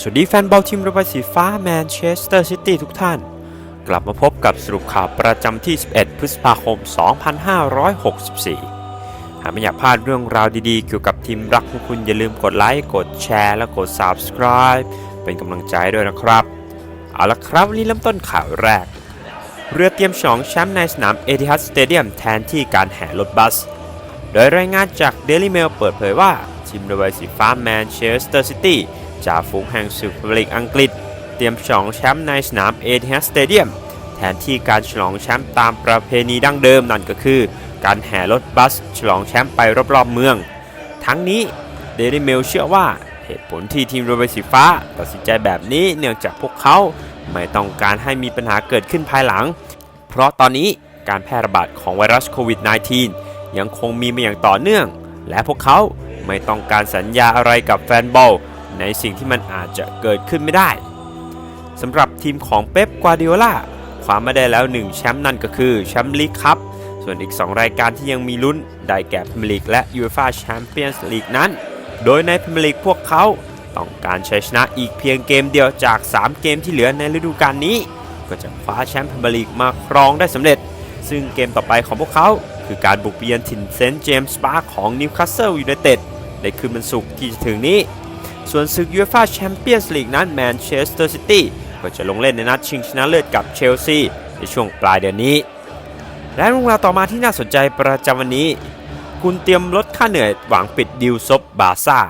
สวัสดีแฟนบอลทีมระบายสีฟ้าแมนเชสเตอร์ซิตี้ทุกท่าน กลับมาพบกับสรุปข่าวประจำที่ 11 พฤษภาคม 2564 หากไม่อยากพลาดเรื่องราวดีๆ เกี่ยวกับทีมรักของคุณอย่าลืมกดไลค์ กดแชร์ และกด Subscribe เป็นกำลังใจด้วยนะครับ เอาละครับวันนี้เริ่มต้นข่าวแรก เรือเตรียมฉลองแชมป์ในสนามเอทิฮัดสเตเดียมแทนที่การแห่รถบัส โดยรายงานจาก Daily Mail เปิดเผยว่าทีมรือใบสีฟ้าแมนเชสเตอร์ซิตี้ จ่าฝูงแห่งศึกพรีเมียร์ลีกอังกฤษ เตรียมฉลองแชมป์ในสนามเอทิฮัดสเตเดียมแทนที่การฉลองแชมป์ตามประเพณีดั้งเดิมนั่นก็คือ การแห่รถบัสฉลองแชมป์ไปรอบๆเมือง ทั้งนี้ Daily Mail เชื่อว่าเหตุผลที่ทีมเรือใบสีฟ้าตัดสินใจแบบนี้เนื่องจากพวกเขาไม่ต้องการให้มีปัญหาเกิดขึ้นภายหลัง เพราะตอนนี้การแพร่ระบาดของไวรัสโควิด -19 ยังคงมีมาอย่างต่อเนื่อง และพวกเขาไม่ต้องการสัญญาอะไรกับแฟนบอล ในสิ่งที่มันอาจจะเกิดขึ้นไม่ได้สำหรับทีมของเป๊ป กวาดิโอลาความม่ได้แล้ว 1 แชมป์นั่นก็คือแชมป์ลีกครับ ส่วนอีก 2 รายการที่ยังมีลุ้น ได้แก่พรีเมียร์ลีกและยูฟ่าแชมเปี้ยนส์ลีกนั้น โดยในพรีเมียร์ลีกพวกเขาต้องการใชัยชนะอีกเพียงเกมเดียวจาก 3 เกมที่เหลือในฤดูกาลนี้ ก็จะคว้าแชมป์พรีเมียร์ลีกมาครองได้สำเร็จ ซึ่งเกมต่อไปของพวกเขา คือการบุกเยือนถิ่นเซนต์เจมส์ปาร์คของนิวคาสเซิลยูไนเต็ดในคืนวันศุกร์ที่จะถึงนี้ ส่วนศึกยูฟ่าแชมเปี้ยนส์ลีกนั้นแมนเชสเตอร์ซิตี้ก็จะลงเล่นในนัดชิงชนะเลิศกับเชลซีในช่วงปลายเดือนนี้ และเรื่องราวต่อมาที่น่าสนใจประจำวันนี้ คุณเตรียมลดค่าเหนื่อยหวังปิดดิวซบบาซ่า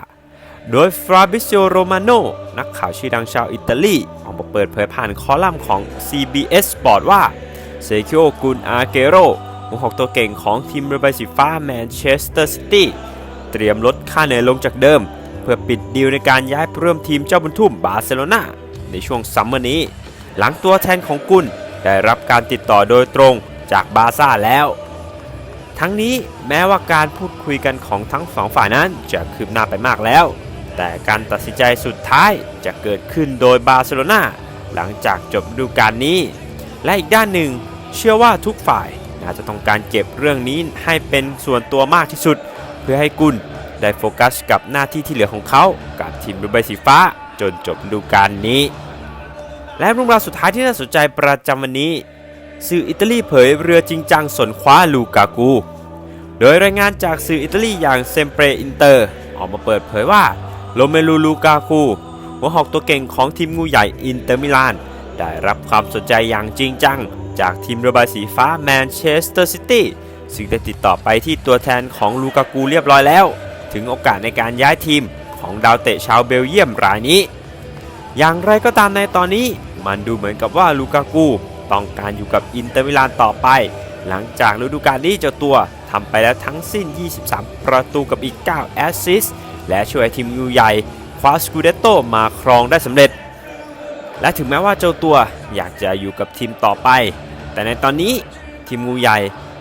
โดยฟราบิ z ิโอโรมาโนนักข่าวชื่อดังชาวอิตาลีออกมาเปิดเผยผ่านคอลัมน์ของ CBS Sport ว่าเซคิโอกุนอาเกโรหัวหอกตัวเก่งของทีมเรือใบสีฟ้าแมนเชสเตอร์ซิตี้เตรียมลดค่าเหนื่อยลงจากเดิม พื่อปิดดีลในการย้ายไปร่มทีมเจ้าบุญทุ่มบาร์เซโลนาในช่วงซัมเมอร์นี้ หลังตัวแทนของกุนได้รับการติดต่อโดยตรงจากบาร์ซ่าแล้ว ทั้งนี้แม้ว่าการพูดคุยกันของทั้งสองฝ่ายนั้นจะคืบหน้าไปมากแล้ว แต่การตัดสินใจสุดท้ายจะเกิดขึ้นโดยบาร์เซโลนาหลังจากจบฤดูกาลนี้ และอีกด้านหนึ่งเชื่อว่าทุกฝ่ายน่าจะต้องการเก็บเรื่องนี้ให้เป็นส่วนตัวมากที่สุด เพื่อให้กุน ได้โฟกัสกับหน้าที่ที่เหลือของเขากับทีมดูไบสีฟ้า จนจบฤดูกาลนี้ และเรื่องราวสุดท้ายที่น่าสนใจประจำวันนี้ สื่ออิตาลีเผยเรือจริงจังสนคว้าลูกากู โดยรายงานจากสื่ออิตาลีอย่างเซมเปรอินเตอร์ ออกมาเปิดเผยว่าโรเมลูลูกากูหัวหอกตัวเก่งของทีมงูใหญ่อินเตอร์มิลาน ได้รับความสนใจอย่างจริงจัง จากทีมระบายสีฟ้าแมนเชสเตอร์ซิตี้ซึ่งได้ติดต่อไปที่ตัวแทนของลูกากูเรียบร้อยแล้ว ถึงโอกาสในการย้ายทีมของดาวเตะชาวเบลเยียมรายนี้ อย่างไรก็ตามในตอนนี้มันดูเหมือนกับว่าลูกากูต้องการอยู่กับอินเตอร์มิลานต่อไป หลังจากฤดูกาลนี้เจ้าตัวทำไปแล้วทั้งสิ้น 23 ประตูกับอีก 9 แอสซิสต์และช่วยทีมยูใหญ่คว้าสกูเดโตมาครองได้สำเร็จ และถึงแม้ว่าเจ้าตัวอยากจะอยู่กับทีมต่อไป แต่ในตอนนี้ทีมงูใหญ่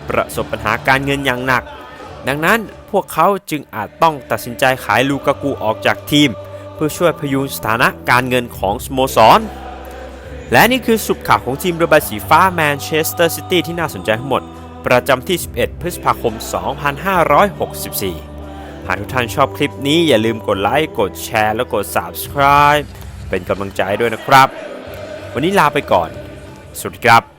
ประสบปัญหาการเงินอย่างหนัก ดังนั้น พวกเขาจึงอาจต้องตัดสินใจขายลูกากูออกจากทีม เพื่อช่วยพยุงสถานะการเงินของสโมสร และนี่คือสุบข่าวของทีมเรือใบสีฟ้าแมนเชสเตอร์ซิตี้ที่น่าสนใจทั้งหมด ประจำที่ 11 พฤษภาคม 2564 หากทุกท่านชอบคลิปนี้อย่าลืมกดไลค์กดแชร์และกด Subscribe เป็นกำลังใจด้วยนะครับ วันนี้ลาไปก่อน สวัสดีครับ